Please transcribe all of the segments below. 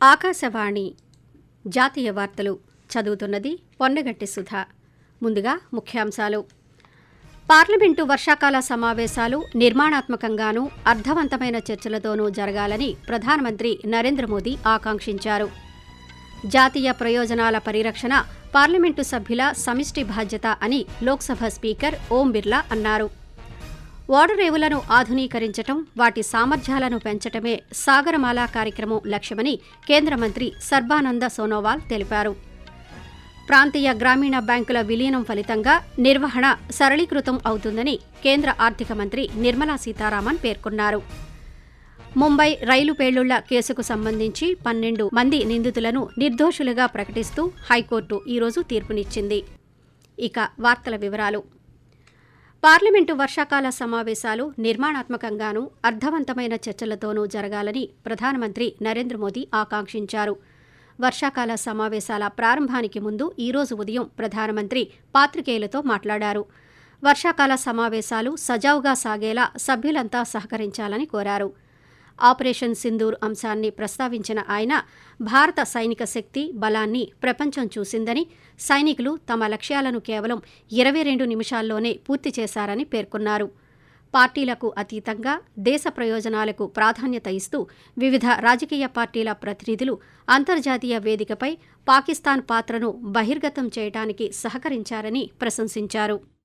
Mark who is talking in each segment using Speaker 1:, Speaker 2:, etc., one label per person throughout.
Speaker 1: ఆకాశవాణి జాతీయ వార్తలు చదువుతున్నది పొన్నగట్టి సుధా. ముందుగా ముఖ్యాంశాలు. పార్లమెంటు వర్షాకాల సమావేశాలు నిర్మాణాత్మకంగానూ అర్థవంతమైన చర్చలతోనూ జరగాలని ప్రధానమంత్రి నరేంద్ర మోదీ ఆకాంక్షించారు. జాతీయ ప్రయోజనాల పరిరక్షణ పార్లమెంటు సభ్యుల సమిష్టి బాధ్యత అని లోక్సభ స్పీకర్ ఓం బిర్లా అన్నారు. ఓడరేవులను ఆధునీకరించటం వాటి సామర్థ్యాలను పెంచటమే సాగరమాల కార్యక్రమం లక్ష్యమని కేంద్ర మంత్రి సర్బానంద సోనోవాల్ తెలిపారు. ప్రాంతీయ గ్రామీణ బ్యాంకుల విలీనం ఫలితంగా నిర్వహణ సరళీకృతం అవుతుందని కేంద్ర ఆర్థిక మంత్రి నిర్మలా సీతారామన్ పేర్కొన్నారు. ముంబై రైలు పేలుళ్ళ కేసుకు సంబంధించి పన్నెండు మంది నిందితులను నిర్దోషులుగా ప్రకటిస్తూ హైకోర్టు ఈరోజు తీర్పునిచ్చింది. ఇక వార్తల వివరాలు. పార్లమెంటు వర్షాకాల సమావేశాలు నిర్మాణాత్మకంగానూ అర్థవంతమైన చర్చలతోనూ జరగాలని ప్రధానమంత్రి నరేంద్ర మోదీ ఆకాంక్షించారు. వర్షాకాల సమావేశాల ప్రారంభానికి ముందు ఈరోజు ఉదయం ప్రధానమంత్రి పాత్రికేయులతో మాట్లాడారు. వర్షాకాల సమావేశాలు సజావుగా సాగేలా సభ్యులంతా సహకరించాలని కోరారు. ఆపరేషన్ సింధూర్ అంశాన్ని ప్రస్తావించిన ఆయన భారత సైనిక శక్తి బలాన్ని ప్రపంచం చూసిందని సైనికులు తమ లక్ష్యాలను కేవలం ఇరవై రెండు నిమిషాల్లోనే పూర్తి చేశారని పేర్కొన్నారు. పార్టీలకు అతీతంగా దేశ ప్రయోజనాలకు ప్రాధాన్యత ఇస్తూ వివిధ రాజకీయ పార్టీల ప్రతినిధులు అంతర్జాతీయ వేదికపై పాకిస్తాన్ పాత్రను బహిర్గతం చేయడానికి సహకరించారని ప్రశంసించారు.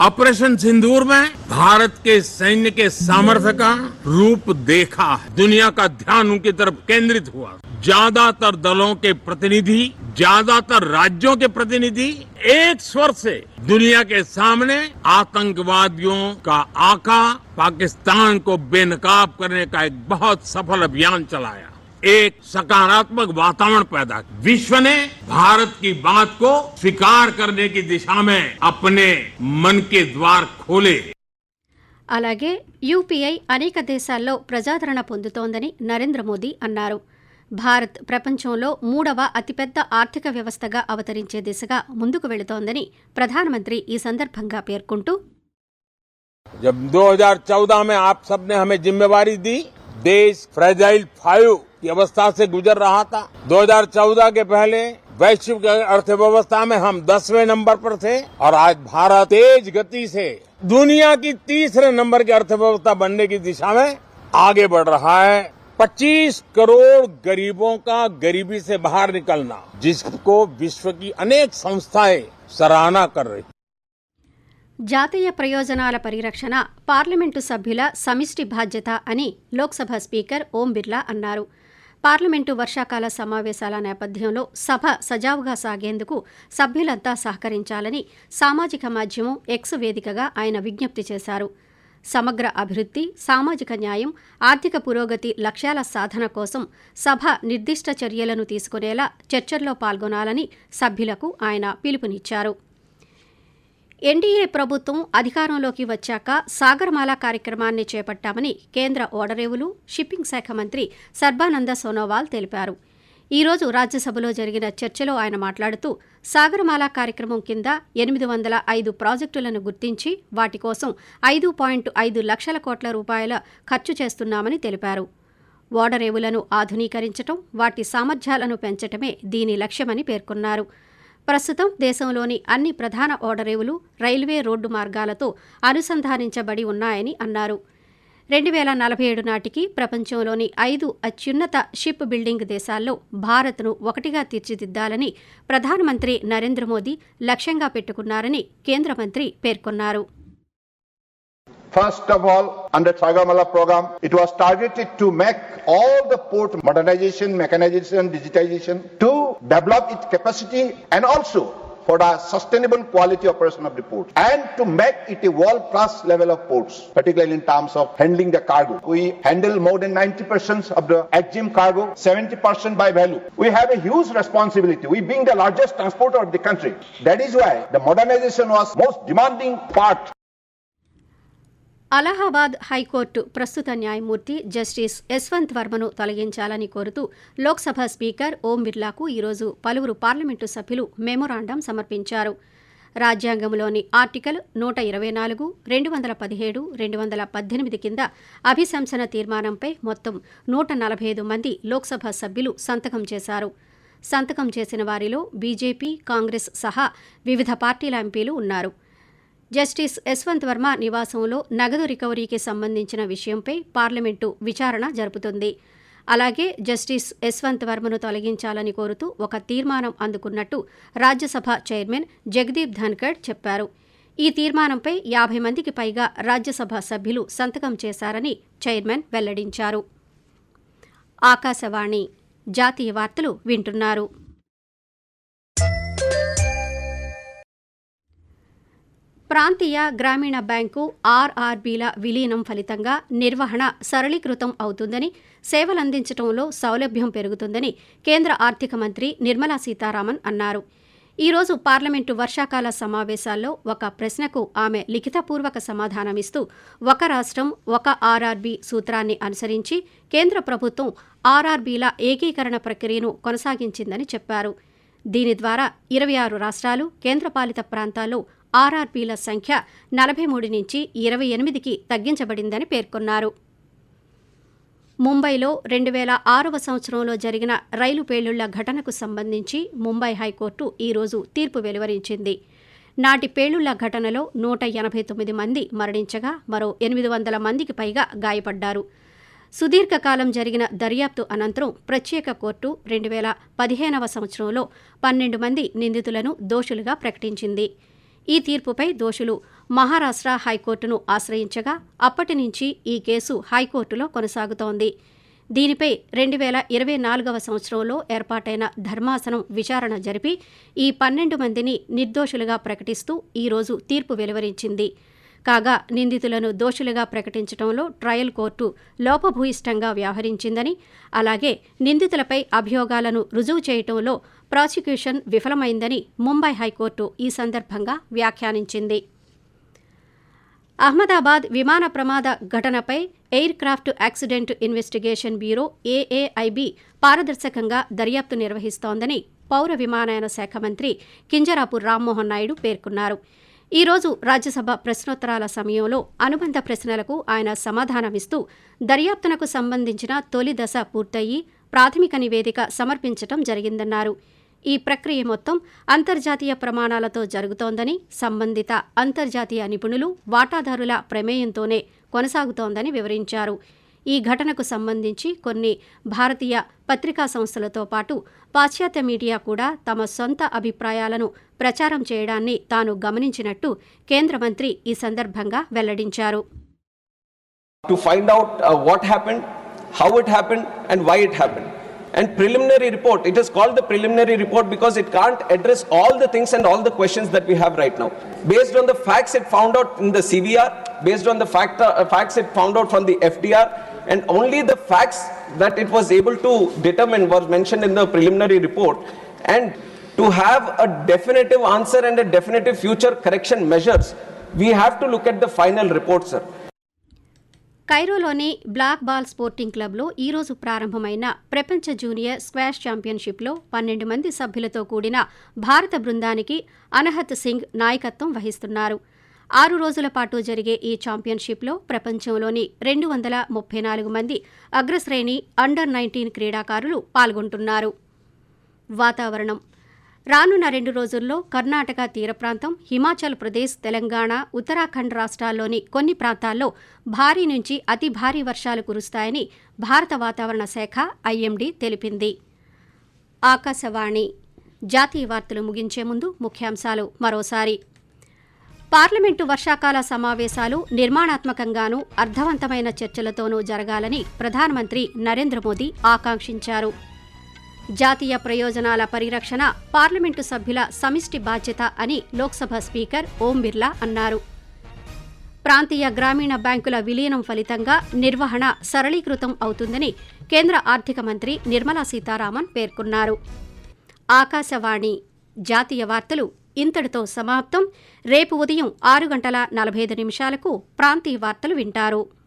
Speaker 2: ऑपरेशन सिंदूर में भारत के सैन्य के सामर्थ्य का रूप देखा है। दुनिया का ध्यान उनकी तरफ़ केंद्रित हुआ। ज़्यादातर दलों के प्रतिनिधि, ज़्यादातर राज्यों के प्रतिनिधि एक स्वर से दुनिया के सामने आतंकवादियों का आका पाकिस्तान को बेनकाब करने का एक बहुत सफल अभियान चलाया। एक सकारात्मक वातावरण पैदा किया। विश्व ने भारत की बात को स्वीकार करने की दिशा में अपने मन के द्वार खोले
Speaker 1: అలాగే యూపీఐ అనేక దేశాల్లో ప్రజాదరణ పొందుతోందని నరేంద్ర మోదీ అన్నారు భారత్ ప్రపంచంలో మూడవ అతిపెద్ద ఆర్థిక వ్యవస్థగా అవతరించే దిశగా ముందుకు వెళుతోందని ప్రధానమంత్రి ఈ సందర్భంగా పేర్కొంటూ
Speaker 2: जब 2014 में आप सबने हमें जिम्मेवारी दी देश फ्रेजाइल फाइव की अवस्था से गुजर रहा था 2014 के पहले वैश्विक अर्थव्यवस्था में हम दसवें नंबर पर थे और आज भारत तेज गति से दुनिया की तीसरे नंबर की अर्थव्यवस्था बनने की दिशा में आगे बढ़ रहा है 25 करोड़ गरीबों का गरीबी से बाहर निकलना जिसको विश्व की अनेक संस्थाएं सराहना कर रही
Speaker 1: జాతీయ ప్రయోజనాల పరిరక్షణ పార్లమెంటు సభ్యుల సమిష్టి బాధ్యత అని లోక్సభ స్పీకర్ ఓం బిర్లా అన్నారు పార్లమెంటు వర్షాకాల సమావేశాల నేపథ్యంలో సభ సజావుగా సాగేందుకు సభ్యులంతా సహకరించాలని సామాజిక మాధ్యమం ఎక్స్ వేదికగా ఆయన విజ్ఞప్తి చేశారు. సమగ్ర అభివృద్ధి సామాజిక న్యాయం ఆర్థిక పురోగతి లక్ష్యాల సాధన కోసం సభ నిర్దిష్ట చర్యలను తీసుకునేలా చర్చల్లో పాల్గొనాలని సభ్యులకు ఆయన పిలుపునిచ్చారు. ఎన్డీఏ ప్రభుత్వం అధికారంలోకి వచ్చాక సాగర్మాల కార్యక్రమాన్ని చేపట్టామని కేంద్ర ఓడరేవులు షిప్పింగ్ శాఖ మంత్రి సర్బానంద సోనోవాల్ తెలిపారు. ఈ రోజు రాజ్యసభలో జరిగిన చర్చలో ఆయన మాట్లాడుతూ సాగరమాల కార్యక్రమం కింద ఎనిమిది వందల ఐదు ప్రాజెక్టులను గుర్తించి వాటి కోసం ఐదు పాయింట్ ఐదు లక్షల కోట్ల రూపాయల ఖర్చు చేస్తున్నామని తెలిపారు. ఓడరేవులను ఆధునీకరించటం వాటి సామర్థ్యాలను పెంచటమే దీని లక్ష్యమని పేర్కొన్నారు. ప్రస్తుతం దేశంలోని అన్ని ప్రధాన ఓడరేవులు రైల్వే రోడ్డు మార్గాలతో అనుసంధానించబడి ఉన్నాయని అన్నారు. రెండు వేల నలభై ఏడు నాటికి ప్రపంచంలోని ఐదు అత్యున్నత షిప్ బిల్డింగ్ దేశాల్లో భారత్ను ఒకటిగా తీర్చిదిద్దాలని ప్రధానమంత్రి నరేంద్ర మోదీ లక్ష్యంగా పెట్టుకున్నారని కేంద్ర మంత్రి పేర్కొన్నారు.
Speaker 3: First of all, under Sagamala program, it was targeted to make all the port modernization, mechanization, digitization. To develop its capacity and also for the sustainable quality operation of the port and to make it a world-class level of ports, particularly in terms of handling the cargo. We handle more than 90% of the EXIM cargo, 70% by value. We have a huge responsibility. We being the largest transporter of the country. That is why the modernization was most demanding part
Speaker 1: Allahabad high court ప్రస్తుత న్యాయమూర్తి justice Yashwant వర్మను తొలగించాలని కోరుతూ Lok Sabha speaker ఓం బిర్లాకు ఈరోజు పలువురు parliament సభ్యులు memorandum సమర్పించారు. రాజ్యాంగంలోని article నూట ఇరవై నాలుగు రెండు వందల పదిహేడు రెండు వందల పద్దెనిమిది కింద అభిశంసన తీర్మానంపై మొత్తం నూట నలభై ఐదు మంది లోక్సభ సభ్యులు సంతకం చేశారు. సంతకం చేసిన వారిలో బీజేపీ కాంగ్రెస్ సహా వివిధ పార్టీల ఎంపీలు ఉన్నారు. జస్టిస్ యశ్వంత్ వర్మ నివాసంలో నగదు రికవరీకి సంబంధించిన విషయంపై పార్లమెంటు విచారణ జరుపుతుంది. అలాగే జస్టిస్ యశ్వంత్ వర్మను తొలగించాలని కోరుతూ ఒక తీర్మానం అందుకున్నట్టు రాజ్యసభ చైర్మన్ జగదీప్ ధన్కడ్ చెప్పారు. ఈ తీర్మానంపై యాభై మందికి పైగా రాజ్యసభ సభ్యులు సంతకం చేశారని చైర్మన్ వెల్లడించారు. ఆకాశవాణి జాతీయ వార్తలు వింటున్నారు. ప్రాంతీయ గ్రామీణ బ్యాంకు ఆర్ఆర్బీల విలీనం ఫలితంగా నిర్వహణ సరళీకృతం అవుతుందని సేవలందించడంలో సౌలభ్యం పెరుగుతుందని కేంద్ర ఆర్థిక మంత్రి నిర్మలా సీతారామన్ అన్నారు. ఈరోజు పార్లమెంటు వర్షాకాల సమావేశాల్లో ఒక ప్రశ్నకు ఆమె లిఖితపూర్వక సమాధానమిస్తూ ఒక రాష్ట్రం ఒక ఆర్ఆర్బీ సూత్రాన్ని అనుసరించి కేంద్ర ప్రభుత్వం ఆర్ఆర్బీల ఏకీకరణ ప్రక్రియను కొనసాగించిందని చెప్పారు. దీని ద్వారా ఇరవై ఆరు రాష్ట్రాలు కేంద్రపాలిత ప్రాంతాల్లో ఆర్ఆర్బీల సంఖ్య నలభై మూడు నుంచి ఇరవై ఎనిమిదికి తగ్గించబడిందని పేర్కొన్నారు. ముంబైలో రెండు వేల ఆరవ సంవత్సరంలో జరిగిన రైలు పేలుళ్ళ ఘటనకు సంబంధించి ముంబై హైకోర్టు ఈరోజు తీర్పు వెలువరించింది. నాటి పేలుళ్ళ ఘటనలో నూట ఎనభై తొమ్మిది మంది మరణించగా మరో ఎనిమిది వందల మందికి పైగా గాయపడ్డారు. సుదీర్ఘకాలం జరిగిన దర్యాప్తు అనంతరం ప్రత్యేక కోర్టు రెండు వేల పదిహేనవ సంవత్సరంలో పన్నెండు మంది నిందితులను దోషులుగా ప్రకటించింది. ఈ తీర్పుపై దోషులు మహారాష్ట్ర హైకోర్టును ఆశ్రయించగా అప్పటి నుంచి ఈ కేసు హైకోర్టులో కొనసాగుతోంది. దీనిపై రెండు వేల ఇరవై నాలుగవ సంవత్సరంలో ఏర్పాటైన ధర్మాసనం విచారణ జరిపి ఈ పన్నెండు మందిని నిర్దోషులుగా ప్రకటిస్తూ ఈరోజు తీర్పు వెలువరించింది. కాగా నిందితులను దోషులుగా ప్రకటించడంలో ట్రయల్ కోర్టు లోపభూయిష్టంగా వ్యవహరించిందని అలాగే నిందితులపై అభియోగాలను రుజువు చేయటంలో ప్రాసిక్యూషన్ విఫలమైందని ముంబై హైకోర్టు ఈ సందర్భంగా వ్యాఖ్యానించింది. అహ్మదాబాద్ విమాన ప్రమాద ఘటనపై aircraft accident investigation bureau AAIB పారదర్శకంగా దర్యాప్తు నిర్వహిస్తోందని పౌర విమానయాన శాఖ మంత్రి కింజరాపు రామ్మోహన్ నాయుడు పేర్కొన్నారు. ఈ రోజు రాజ్యసభ ప్రశ్నోత్తరాల సమయంలో అనుబంధ ప్రశ్నలకు ఆయన సమాధానమిస్తూ దర్యాప్తునకు సంబంధించిన తొలి దశ పూర్తయి ప్రాథమిక నివేదిక సమర్పించటం జరిగిందన్నారు. ఈ ప్రక్రియ మొత్తం అంతర్జాతీయ ప్రమాణాలతో జరుగుతోందని సంబంధిత అంతర్జాతీయ నిపుణులు వాటాదారుల ప్రమేయంతోనే కొనసాగుతోందని వివరించారు ఈ ఘటనకు సంబంధించి కొన్ని భారతీయ పత్రికా సంస్థలతో పాటు పాశ్చాత్య మీడియా కూడా తమ సొంత అభిప్రాయాలను ప్రచారం చేయడాన్ని తాను గమనించినట్టు కేంద్ర మంత్రి ఈ సందర్భంగా వెల్లడించారు
Speaker 4: to find out what happened how it happened and why it happened. And preliminary report, it is called the preliminary report because it can't address all the things and all the questions that we have right now. Based on the facts it found out in the CVR, based on the fact, uh, facts it found out from the FDR, and only the facts that it was able to determine was mentioned in the preliminary report. And to have a definitive answer and a definitive future correction measures, we have to look at the final report, sir.
Speaker 1: కైరోలోని black ball sporting క్లబ్లో ఈరోజు ప్రారంభమైన ప్రపంచ junior squash ఛాంపియన్షిప్లో పన్నెండు మంది సభ్యులతో కూడిన భారత బృందానికి అనహత్ సింగ్ నాయకత్వం వహిస్తున్నారు. ఆరు రోజుల పాటు జరిగే ఈ ఛాంపియన్షిప్లో ప్రపంచంలోని రెండు వందల ముప్పై నాలుగు మంది అగ్రశ్రేణి అండర్ నైన్టీన్ క్రీడాకారులు పాల్గొంటున్నారు. వాతావరణం రానున్న రెండు రోజుల్లో కర్ణాటక తీర ప్రాంతం హిమాచల్ ప్రదేశ్ తెలంగాణ ఉత్తరాఖండ్ రాష్ట్రాల్లోని కొన్ని ప్రాంతాల్లో భారీ నుంచి అతి భారీ వర్షాలు కురుస్తాయని భారత వాతావరణ శాఖ ఐఎండీ తెలిపింది. ఆకాశవాణి జాతీయ వార్తలు ముగించే ముందు ముఖ్యాంశాలు మరోసారి. పార్లమెంటు వర్షాకాల సమావేశాలు నిర్మాణాత్మకంగానూ అర్థవంతమైన చర్చలతోనూ జరగాలని ప్రధానమంత్రి నరేంద్ర మోదీ ఆకాంక్షించారు. జాతీయ ప్రయోజనాల పరిరక్షణ పార్లమెంటు సభ్యుల సమిష్టి బాధ్యత అని లోక్సభ స్పీకర్ ఓం బిర్లా అన్నారు. ప్రాంతీయ గ్రామీణ బ్యాంకుల విలీనం ఫలితంగా నిర్వహణ సరళీకృతం అవుతుందని కేంద్ర ఆర్థిక మంత్రి నిర్మలా సీతారామన్ పేర్కొన్నారు. ఆకాశవాణి జాతీయ వార్తలు ఇంతటితో సమాప్తం. రేపు ఉదయం ఆరు గంటల నలభై ఐదు నిమిషాలకు ప్రాంతీయ వార్తలు వింటారు.